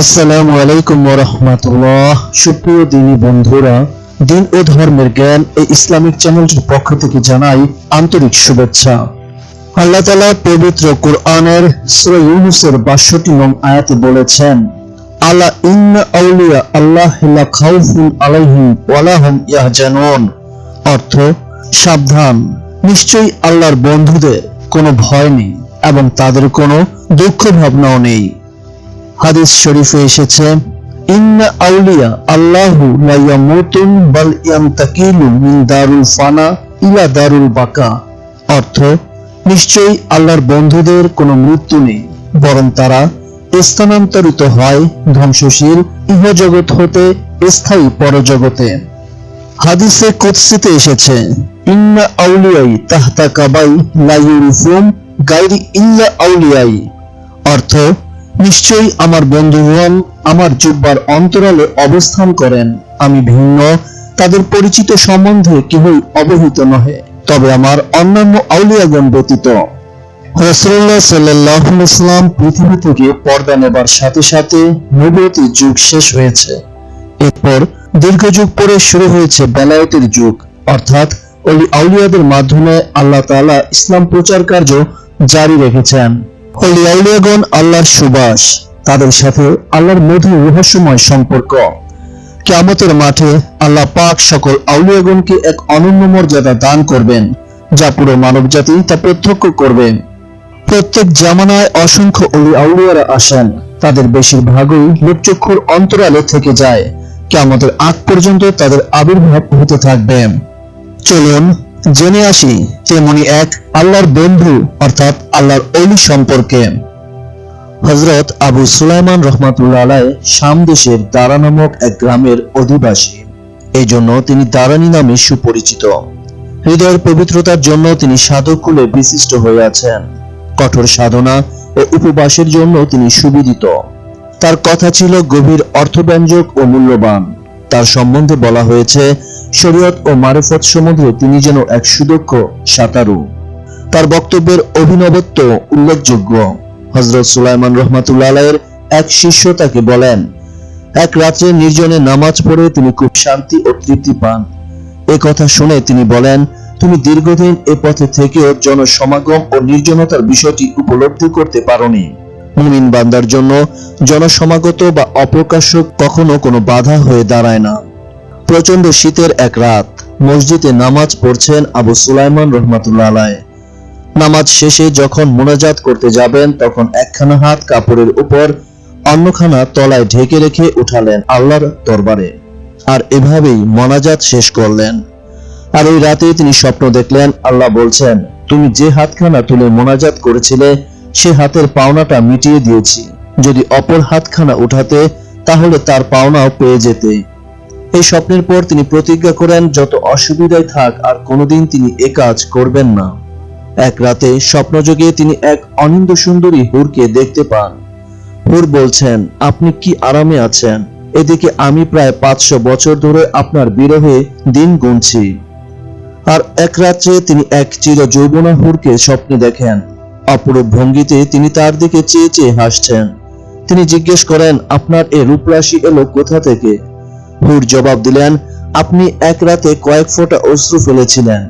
আসসালামু আলাইকুম রহমতুল্লাহ। সুপ্রিয় দিনী বন্ধুরা, দিন ও ধর্মের জ্ঞান এই ইসলামিক চ্যানেলটির পক্ষ থেকে জানাই আন্তরিক শুভেচ্ছা। আল্লাহ তালা পবিত্র কোরআনের সূরা ইউনুসের বাষট্টি নং আয়াতে বলেছেন, আলা ইন্না আউলিয়া আল্লাহ লা খাউফুন আলাইহিম ওয়ালা হুম ইয়াহজানুন। অর্থ, সাবধান। নিশ্চয়ই আল্লাহর বন্ধুদের কোনো ভয় নেই এবং তাদের কোনো দুঃখ ভাবনাও নেই। হাদিস শরীফে এসেছে, ইন্না আউলিয়া আল্লাহু লা ইয়ামুতুন বাল মিন দারুল ফানা ইলা দারুল বাকা। অর্থ, নিশ্চয়ই আল্লাহর বন্ধুদের কোনো মৃত্যু নেই, বরং তারা স্থানান্তরিত হয় ধ্বংসশীল ইহজগৎ হতে স্থায়ী পরজগতে। হাদিসে কুদসিতে এসেছে, ইন্না আউলিয়াই তাহতা কাবাই লা ইউরিফুম গাইরি ইল্লা আউলিয়াই। অর্থ নিশ্চয়ই আমার বন্ধুগণ আমার জুব্বার অন্তরালে অবস্থান করেন। আমি ভিন্ন, তাদের পরিচিত সম্বন্ধে কেহই অবহিত নহে, তবে আমার অন্যান্য আউলিয়াগণ ব্যতীত। রসুল্লাহ সাল্লাম পৃথিবী থেকে পর্দা নেবার সাথে সাথে নবতী যুগ শেষ হয়েছে। এরপর দীর্ঘ যুগ পরে শুরু হয়েছে বেলায়েতের যুগ, অর্থাৎ অলি আউলিয়াদের মাধ্যমে আল্লাহ তাআলা ইসলাম প্রচার কার্য জারি রেখেছেন। আউলিয়াগণ আল্লাহর সুবাস, তাদের সাথে আল্লাহর মধুর রহস্যময় সম্পর্ক। কিয়ামতের মাঠে আল্লাহ পাক সকল আউলিয়াগণকে এক অনন্য মর্যাদা দান করবেন, যা পুরো মানবজাতি তা প্রত্যক্ষ করবে প্রত্যেক জামানায় অসংখ্য অলি আউলিয়ারা আসেন, তাদের বেশিরভাগই লোকচক্ষুর অন্তরালে থেকে যায়। কিয়ামতের আগ পর্যন্ত তাদের আবির্ভাব হতে থাকবে। চলুন জেনে আসি তেমনি এক আল্লাহর বন্ধু, অর্থাৎ আল্লাহর অলি সম্পর্কে। হজরত আবু সুলাইমান রহমাতুল্লাহ আলাই শাম দেশের দারা নামক এক গ্রামের অধিবাসী। এই জন্য তিনি দারানি নামে সুপরিচিত। হৃদয়ের পবিত্রতার জন্য তিনি সাধক কুলে বিশিষ্ট হয়ে আছেন। কঠোর সাধনা ও উপবাসের জন্য তিনি সুবিদিত। তার কথা ছিল গভীর অর্থব্যঞ্জক ও মূল্যবান। তার সম্বন্ধে বলা হয়েছে, শরীয়ত ও মারেফত সমুদ্রে তিনি যেন এক সুদক্ষ সাঁতারু। তার বক্তব্যের অভিনবত্ব উল্লেখযোগ্য। হজরত সুলাইমান রহমাতুল্লাহ আলাইয়ের এক শিষ্য তাকে বলেন, এক রাত্রে নির্জনে নামাজ পড়ে তিনি খুব শান্তি ও তৃপ্তি পান। এ কথা শুনে তিনি বলেন, তুমি দীর্ঘদিন এ পথে থেকেও জনসমাগম ও নির্জনতার বিষয়টি উপলব্ধি করতে পারোনি। মুমিন বান্দার জন্য জনসমাগত বা অপ্রকাশ্য কখনো কোনো বাধা হয়ে দাঁড়ায় না। প্রচণ্ড শীতের এক রাত মসজিদে নামাজ পড়ছেন আবু সুলাইমান রহমাতুল্লাহ আলাই নামাজ শেষে যখন মোনাজাত করতে যাবেন, তখন একখানা হাত কাপড়ের উপর অন্যখানা তলায় ঢেকে রেখে উঠালেন আল্লাহর দরবারে। আর এভাবেই মোনাজাত শেষ করলেন। আর ওই রাতে তিনি স্বপ্ন দেখলেন, আল্লাহ বলছেন, তুমি যে হাতখানা তুলে মোনাজাত করেছিলে সে হাতের পাওনাটা মিটিয়ে দিয়েছি। যদি অপর হাতখানা উঠাতে, তাহলে তার পাওনাও পেয়ে যেতে। এই স্বপ্নের পর তিনি প্রতিজ্ঞা করেন, যত অসুবিধায় থাক, আর কোনোদিন তিনি এ কাজ করবেন না। এক রাতে স্বপ্নযোগে তিনি এক অনিন্দ সুন্দরী হুরকে দেখতে পান। হুর বলছেন, আপনি কি আরামে আছেন? এদিকে আমি প্রায় পাঁচশো বছর ধরে আপনার বিরহে দিন গুনছি। আর এক রাত্রে তিনি এক চির যৌবনা হুরকে স্বপ্নে দেখেন। অপরূপ ভঙ্গিতে তিনি তার দিকে চেয়ে চেয়ে হাসছেন। তিনি জিজ্ঞেস করেন, আপনার এ রূপরাশি এলো কোথা থেকে? হুর জবাব দিলেন, আপনি এক রাতে কয়েক ফোঁটা অশ্রু ফেলেছিলেন।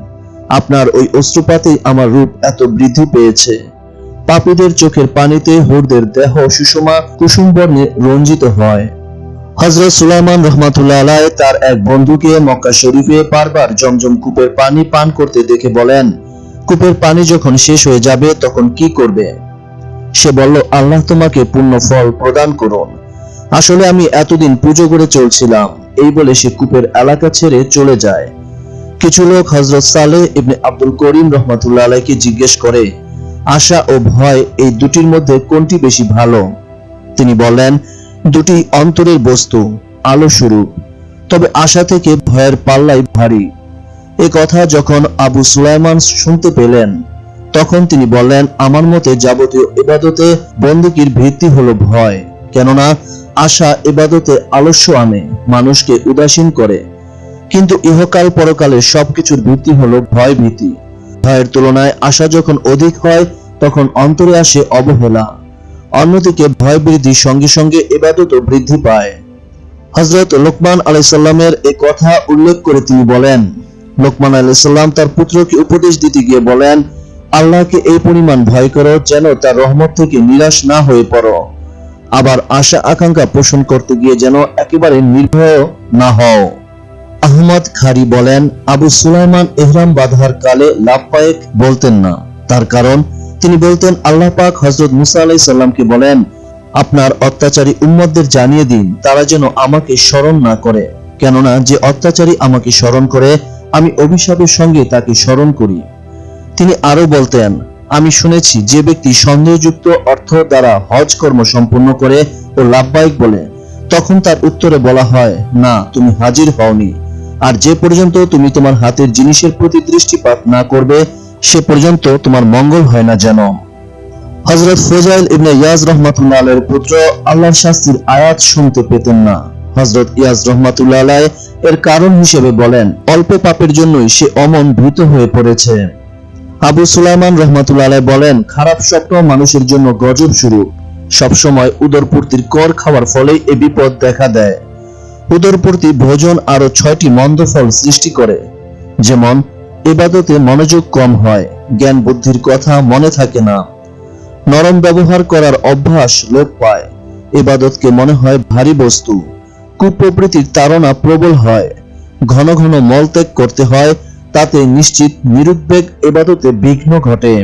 আপনার ওই অশ্রুপাতেই আমার রূপ এত বৃদ্ধি পেয়েছে। পাপীদের চোখের পানিতে হুরদের দেহ সুষমা কুসুম বর্ণে রঞ্জিত হয়। হজরত সুলাইমান রহমাতুল্লাহ আলাই তার এক বন্ধুকে মক্কা শরীফে বারবার জমজম কূপের পানি পান করতে দেখে বলেন কূপের পানি যখন শেষ হয়ে যাবে, তখন কি করবে? সে বলল, আল্লাহ তোমাকে পূর্ণ ফল প্রদান করুন। আসলে আমি এতদিন পুজো করে চলছিলাম। এই বলে সে কূপের এলাকা ছেড়ে চলে যায়। কিছু লোক হজরত সালে ইবনে আব্দুল করিম রহমাতুল্লাহ আলাইকে জিজ্ঞেস করে, আশা ও ভয় এই দুটির মধ্যে কোনটি বেশি ভালো? তিনি বলেন দুটি অন্তরের বস্তু, আলো শুরু তবে আশা থেকে ভয়ের পাল্লাই ভারী। এ কথা যখন আবু সুলাইমান শুনতে পেলেন, তখন তিনি বললেন, আমার মতে যাবতীয় ইবাদতে বন্দুকির ভিত্তি হলো ভয়, কেননা আশা ইবাদতে আলস্য আনে, মানুষকে উদাসীন করে। কিন্তু ইহকাল পরকালের সবকিছুর ভিত্তি হলো ভয় ভীতি। ভয়ের তুলনায় আশা যখন অধিক হয়, তখন অন্তরে আসে অবহেলা। অন্যদিকে ভয় বৃদ্ধির সঙ্গে সঙ্গে এবাদতও বৃদ্ধি পায়। হজরত লোকমান আলাইসাল্লামের এ কথা উল্লেখ করে তিনি বলেন লোকমান আলাইসাল্লাম তার পুত্রকে উপদেশ দিতে গিয়ে বলেন, আল্লাহকে এই পরিমাণ ভয় করো যেন তার রহমত থেকে নিরাশ না হয়ে পড়ো। আবার আশা আকাঙ্ক্ষা পোষণ করতে গিয়ে যেন একেবারে নির্ভয় না হও। আহমদ খারি বলেন, আবু সুলাইমান এহরাম বাঁধার কালে লাভপায়েক বলতেন না। তার কারণ, তিনি বলতেন, আল্লাহ পাক হজরত মুসা আলাই সাল্লামকে বলেন, আপনার অত্যাচারী উম্মতদের জানিয়ে দিন, তারা যেন আমাকে স্মরণ না করে। কেননা, যে অত্যাচারী আমাকে স্মরণ করে আমি অভিশাপের সঙ্গে তাকে স্মরণ করি। তিনি আরও বলতেন, আমি শুনেছি যে ব্যক্তি সন্দেহযুক্ত অর্থ দ্বারা হজ কর্ম সম্পূর্ণ করে ও লাভবাহিক বলে। তখন তার উত্তরে বলা হয়, না, তুমি হাজির হওনি। আর যে পর্যন্ত তুমি তোমার হাতের জিনিসের প্রতি দৃষ্টিপাত না করবে, সে পর্যন্ত তোমার মঙ্গল হয় না যেন। হজরত ফজাইল ইবনে ইয়াজ রহমাতুল্লাহ পুত্র আল্লাহর শাস্তির আয়াত শুনতে পেতেন না। হজরত ইয়াজ রহমাতুল্লাহ আলাই এর কারণ হিসেবে বলেন, অল্প পাপের জন্যই সে অমন ভীত হয়ে পড়েছে। আবু সুলাইমান রহমাতুল্লাহ আলাই বলেন, খারাপ স্বপ্ন মানুষের জন্য গজব শুরু। সবসময় উদরপূর্তির কর খাওয়ার ফলেই এ বিপদ দেখা দেয়। উদরপূর্তি ভোজন আরও ছয়টি মন্দ ফল সৃষ্টি করে। যেমন, এবাদতে মনোযোগ কম হয়, জ্ঞান বুদ্ধির কথা মনে থাকে না। নরম ব্যবহার করার অভ্যাস লোপ পায়। এবাদতকে মনে হয় ভারী বস্তু। কুপ্রবৃত্তির তাড়না প্রবল হয়। ঘন ঘন মলত্যাগ করতে হয়, তাতে নিশ্চিত নিরুদ্বেগ এবাদতে বিঘ্ন ঘটে।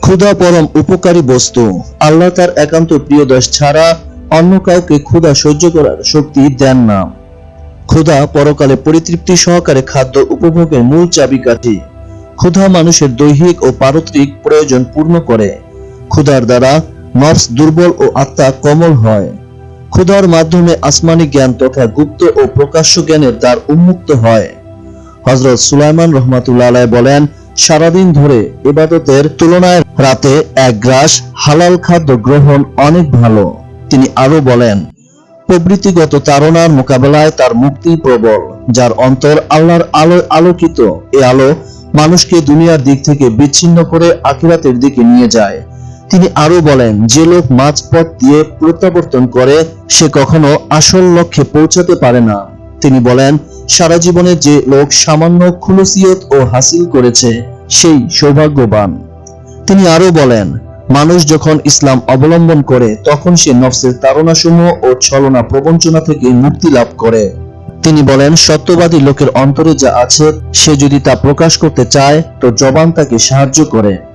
ক্ষুধা পরম উপকারী বস্তু। আল্লাহ তার একান্ত প্রিয় দশ ছাড়া অন্য কাউকে ক্ষুধা সহ্য করার শক্তি দেন না। ক্ষুধা পরকালে পরিতৃপ্তি সহকারে খাদ্য উপভোগের মূল চাবিকাঠি। ক্ষুধা মানুষের দৈহিক ও পারত্রিক প্রয়োজন পূর্ণ করে। ক্ষুধার দ্বারা নফস দুর্বল ও আত্মা কোমল হয়। ক্ষুধার মাধ্যমে আসমানি জ্ঞান তথা গুপ্ত ও প্রকাশ্য জ্ঞানের দ্বার উন্মুক্ত হয়। হজরত সুলাইমান রহমাতুল্লাহ বলেন, সারাদিন ধরে ইবাদতের তুলনায় রাতে এক গ্রাস হালাল খাদ্য গ্রহণ অনেক ভালো। তিনি আরও বলেন, প্রবৃত্তিগত তাড়নার মোকাবেলায় তার মুক্তি প্রবল, যার অন্তর আল্লাহর আলো আলোকিত। এ আলো মানুষকে দুনিয়ার দিক থেকে বিচ্ছিন্ন করে আখিরাতের দিকে নিয়ে যায়। তিনি আরও বলেন, যে লোক মাঝপথ দিয়ে প্রত্যাবর্তন করে, সে কখনো আসল লক্ষ্যে পৌঁছাতে পারে না। তিনি বলেন, সারা জীবনে যে লোক সামান্য খুলসিয়ত ও হাসিল করেছে, সেই সৌভাগ্যবান। তিনি আরও বলেন, মানুষ যখন ইসলাম অবলম্বন করে, তখন সে নফসের তাড়নাসমূহ ও ছলনা প্রবঞ্চনা থেকে মুক্তি লাভ করে। তিনি বলেন, সত্যবাদী লোকের অন্তরে যা আছে, সে যদি তা প্রকাশ করতে চায়, তো জবান তাকে সাহায্য করে।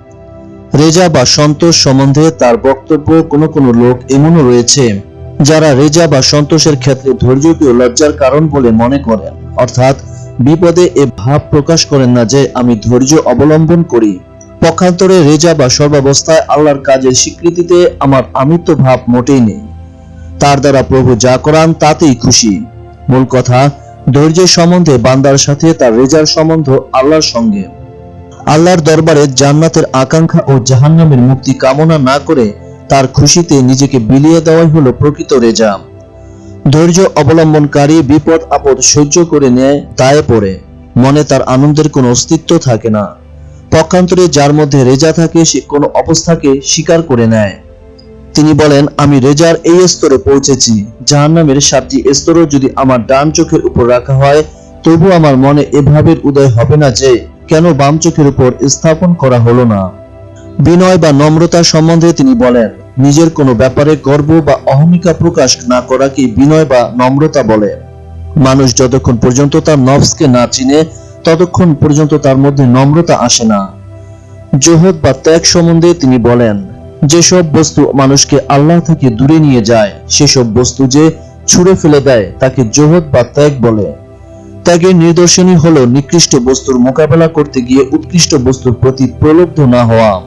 রেজা বা সন্তোষ সম্বন্ধে তার বক্তব্য কোনো কোনো লোক এমনও রয়েছে যারা রেজা বা সন্তোষের ক্ষেত্রে ধৈর্যকে লজ্জার কারণ বলে মনে করেন। অর্থাৎ বিপদে এ ভাব প্রকাশ করেন না যে আমি ধৈর্য অবলম্বন করি। পক্ষান্তরে রেজা বা সর্বাবস্থায় আল্লাহর কাজের স্বীকৃতিতে আমার আমিত্ব ভাব মোটেই নেই। তার দ্বারা প্রভু যা করান তাতেই খুশি। মূল কথা ধৈর্যের সম্বন্ধে বান্দার সাথে তার রেজার সম্বন্ধ আল্লাহর সঙ্গে। আল্লাহর দরবারে জান্নাতের আকাঙ্ক্ষা ও জাহান্নামের মুক্তি কামনা না করে তার খুশিতে নিজেকে বিলিয়ে দেওয়াই হলো প্রকৃত রেজা ধৈর্য অবলম্বনকারী বিপদ আপদ সহ্য করে নেয় দায়ে পড়ে। মনে তার আনন্দের কোনো অস্তিত্ব থাকে না। পক্ষান্তরে যার মধ্যে রেজা থাকে সে কোনো অবস্থাকে স্বীকার করে নেয়। তিনি বলেন, আমি রেজার এই স্তরে পৌঁছেছি। জাহান্নামের সাতটি স্তরও যদি আমার ডান চোখের উপর রাখা হয় তবু আমার মনে এভাবে উদয় হবে না যে কেন বাম চোখের উপর স্থাপন করা হলো না? বিনয় বা নম্রতা সম্বন্ধে তিনি বলেন, নিজের কোনো ব্যাপারে গর্ব বা অহমিকা প্রকাশ না করাকে বিনয় বা নম্রতা বলে। মানুষ যতক্ষণ পর্যন্ত তার নফসকে না চিনে, ততক্ষণ পর্যন্ত তার মধ্যে নম্রতা আসে না। জোহদ বা ত্যাগ সম্বন্ধে তিনি বলেন, যেসব বস্তু মানুষকে আল্লাহ থেকে দূরে নিয়ে যায়, সেসব বস্তু যে ছুঁড়ে ফেলে দেয়, তাকে জোহদ বা ত্যাগ বলে। ত্যাগের নিদর্শনই হলো নিকৃষ্ট বস্তুর মোকাবেলা করতে গিয়ে উৎকৃষ্ট বস্তুর প্রতি প্রলুব্ধ না হওয়া।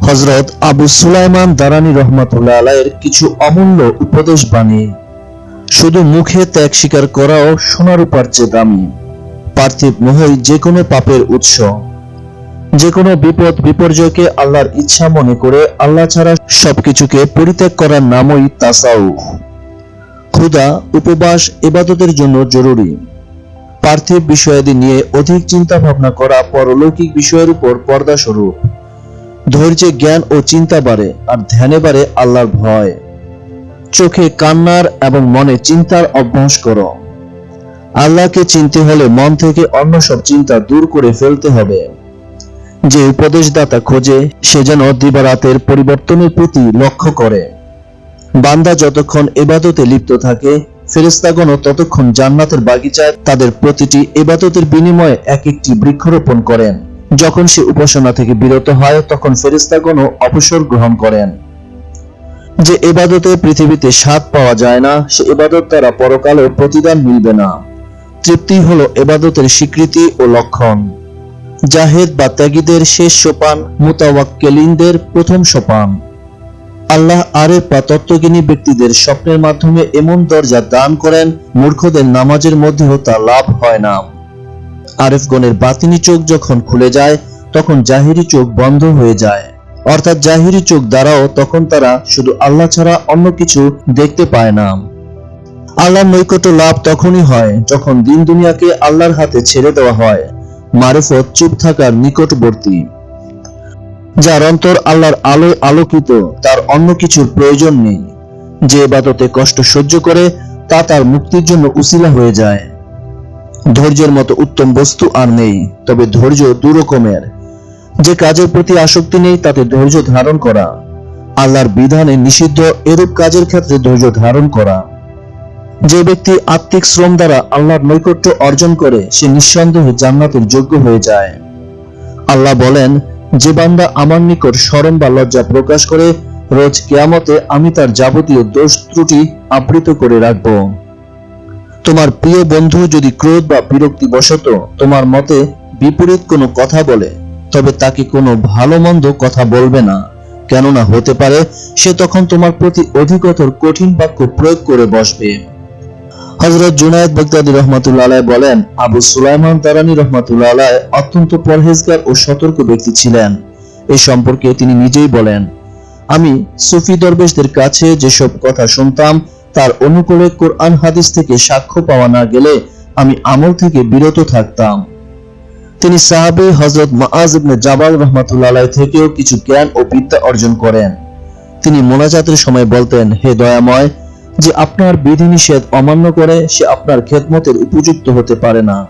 হজরত আবু সুলাইমান দারানি রহমাতুল্লাহ আলাইয়ের কিছু অমূল্য উপদেশ বাণী। শুধু মুখে ত্যাগ স্বীকার করাও সোনার উপর চেয়ে দামি। পার্থিব মোহই যে কোনো পাপের উৎস। যে কোনো বিপদ বিপর্যয়কে আল্লাহর ইচ্ছা মনে করে আল্লাহ ছাড়া সবকিছুকে পরিত্যাগ করার নামই তাসাউফ। ক্ষুধা, উপবাস, ইবাদতের জন্য জরুরি। পার্থিব বিষয়াদি নিয়ে অধিক চিন্তা ভাবনা করা পরলৌকিক বিষয়ের উপর পর্দা স্বরূপ। ধৈর্যে জ্ঞান ও চিন্তা বাড়ে আর ধ্যানে বাড়ে আল্লাহর ভয়। চোখে কান্নার এবং মনে চিন্তার অভ্যাস করো। আল্লাহকে চিনতে হলে মন থেকে অন্য সব চিন্তা দূর করে ফেলতে হবে। যে উপদেশদাতা খোঁজে, সে যেন দিবারাতের পরিবর্তনের প্রতি লক্ষ্য করে। বান্দা যতক্ষণ এবাদতে লিপ্ত থাকে ফেরেস্তাগণও ততক্ষণ জান্নাতের বাগিচায় তাদের প্রতিটি এবাদতের বিনিময়ে এক একটি বৃক্ষরোপণ করেন। যখন সে উপাসনা থেকে বিরত হয়, তখন ফেরেস্তাগণও অবসর গ্রহণ করেন। যে এবাদতে পৃথিবীতে স্বাদ পাওয়া যায় না, সে এবাদত দ্বারা পরকালেও প্রতিদান মিলবে না। তৃপ্তি হলো এবাদতের স্বীকৃতি ও লক্ষণ। জাহেদ বা ত্যাগীদের শেষ সোপান, মুতাওয়াক্কেলিনদের প্রথম সোপান। আল্লাহ আরেফ বা তত্ত্বজ্ঞানী ব্যক্তিদের স্বপ্নের মাধ্যমে এমন দরজা দান করেন, মূর্খদের নামাজের মধ্যেও তা লাভ হয় না। আরেফগণের বাতিনি চোখ যখন খুলে যায়, তখন জাহিরি চোখ বন্ধ হয়ে যায়। অর্থাৎ জাহিরি চোখ দ্বারাও তখন তারা শুধু আল্লাহ ছাড়া অন্য কিছু দেখতে পায় না। আল্লাহর নৈকট্য লাভ তখনই হয় যখন দিন দুনিয়াকে আল্লাহর হাতে ছেড়ে দেওয়া হয়। মারফত চুপ থাকার নিকটবর্তী। যার অন্তর আল্লাহর আলোয় আলোকিত, তার অন্য কিছুর প্রয়োজন নেই। যে বাদতে কষ্ট সহ্য করে, তা তার মুক্তির জন্য উসিলা হয়ে যায়। ধৈর্যের মতো উত্তম বস্তু আর নেই, তবে ধৈর্য দু রকমের যে কাজের প্রতি আসক্তি নেই, তাতে ধৈর্য ধারণ করা। আল্লাহর বিধানে নিষিদ্ধ, এরূপ কাজের ক্ষেত্রে ধৈর্য ধারণ করা। যে ব্যক্তি আত্মিক শ্রম দ্বারা আল্লাহর নৈকট্য অর্জন করে, সে নিঃসন্দেহে জান্নাতের যোগ্য হয়ে যায়। আল্লাহ বলেন যে বান্দা আমার নিকট স্মরণ বা লজ্জা প্রকাশ করে, রোজ কেয়ামতে আমি তার যাবতীয় দোষ ত্রুটি আবৃত করে রাখব। তোমার প্রিয় বন্ধু যদি ক্রোধ বা বিরক্তি বশত তোমার মতে বিপরীত কোনো কথা বলে, তবে তাকে কোনো ভালো মন্দ কথা বলবে না। কেননা হতে পারে, সে তখন তোমার প্রতি অধিকতর কঠিন বাক্য প্রয়োগ করে বসবে। হজরত জুনায়দ বগদাদি আলাইহ বলেন, আবু সুলাইমান তারানি আলাইহ অত্যন্ত পরহেজগার ও সতর্ক ব্যক্তি ছিলেন। এ সম্পর্কে তিনি নিজেই বলেন, আমি সুফি দরবেশদের কাছে যেসব কথা শুনতাম, তার অনুকূলে কোরআন হাদিস থেকে সাক্ষ্য পাওয়া না গেলে আমি আমল থেকে বিরত থাকতাম। তিনি সাহাবে হজরত মাআজ ইবনে জাবাল রহমাতুল্লাহ থেকেও কিছু জ্ঞান ও বিদ্যা অর্জন করেন। তিনি মোনাজাতের সময় বলতেন, হে দয়াময় যে আপনার বিধিনিষেধ অমান্য করে সে আপনার খেদমতের উপযুক্ত হতে পারে না।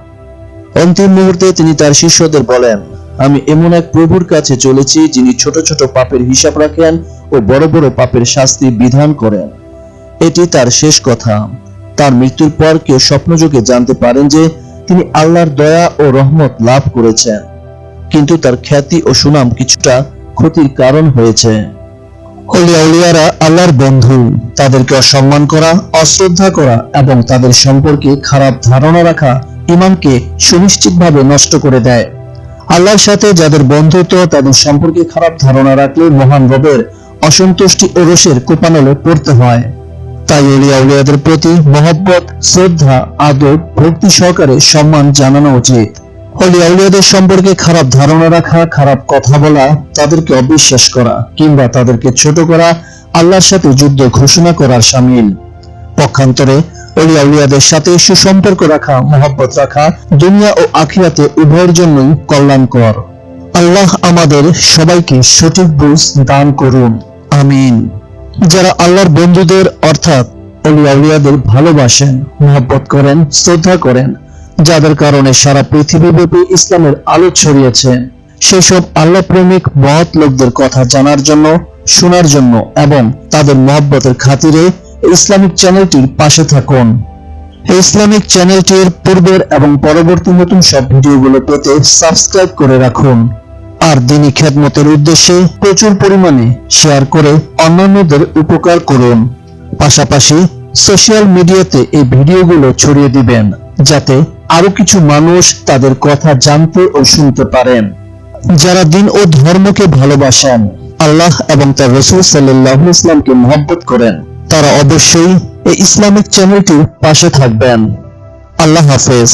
অন্তিম মুহূর্তে তিনি তার শিষ্যদের বলেন, আমি এমন এক প্রভুর কাছে চলেছি যিনি ছোট ছোট পাপের হিসাব রাখেন ও বড় বড় পাপের শাস্তি বিধান করেন। এটি তার শেষ কথা। তার মৃত্যুর পর কেউ স্বপ্নযোগে জানতে পারেন যে তিনি আল্লাহর দয়া ও রহমত লাভ করেছেন। কিন্তু তার খ্যাতি ও সুনাম কিছুটা ক্ষতির কারণ হয়েছে। অলিয়া উলিয়ারা আল্লাহর বন্ধু। তাদেরকে অসম্মান করা, অশ্রদ্ধা করা এবং তাদের সম্পর্কে খারাপ ধারণা রাখা ইমানকে সুনিশ্চিতভাবে নষ্ট করে দেয়। আল্লাহর সাথে যাদের বন্ধুত্ব, তাদের সম্পর্কে খারাপ ধারণা রাখলে মহান রবের অসন্তুষ্টি ও রোষের কোপানলে পড়তে হয়। তাই অলিয়া উলিয়াদের প্রতি মহব্বত, শ্রদ্ধা, আদর, ভক্তি সহকারে সম্মান জানানো উচিত। অলিয়া উলিয়াদের সম্পর্কে খারাপ ধারণা রাখা, খারাপ কথা বলা, তাদেরকে অবিশ্বাস করা কিংবা তাদেরকে ছোট করা, আল্লাহর সাথে যুদ্ধ ঘোষণা করার সামিল। পক্ষান্তরে অলিয়া উলিয়াদের সাথে সুসম্পর্ক রাখা, মহব্বত রাখা, দুনিয়া ও আখিরাতে উভয়ের জন্যই কল্যাণকর। আল্লাহ আমাদের সবাইকে সঠিক বুঝ দান করুন। আমিন। যারা আল্লাহর বন্ধুদের অর্থাৎ অলিয়া উলিয়াদের ভালোবাসেন, মহব্বত করেন, শ্রদ্ধা করেন যাদের কারণে সারা পৃথিবীব্যাপী ইসলামের আলো ছড়িয়েছে। সেই সব আল্লাহ প্রেমিক মহৎ লোকদের কথা জানার জন্য, শোনার জন্য এবং তাদের মহব্বতের খাতিরে ইসলামিক চ্যানেলটির পাশে থাকুন। ইসলামিক চ্যানেলটির পূর্বের এবং পরবর্তী নতুন সব ভিডিওগুলো পেতে সাবস্ক্রাইব করে রাখুন। আর দিনী খেদমতের উদ্দেশ্যে প্রচুর পরিমাণে শেয়ার করে অন্যান্যদের উপকার করুন। পাশাপাশি সোশ্যাল মিডিয়াতে এই ভিডিওগুলো ছড়িয়ে দিবেন। যাতে আরও কিছু মানুষ তাদের কথা জানতে ও শুনতে পারেন। যারা দিন ও ধর্মকে ভালোবাসেন, আল্লাহ এবং তার রসুল সাল্লাহ ইসলামকে মহব্বত করেন, তারা অবশ্যই এই ইসলামিক চ্যানেলটির পাশে থাকবেন। আল্লাহ হাফেজ।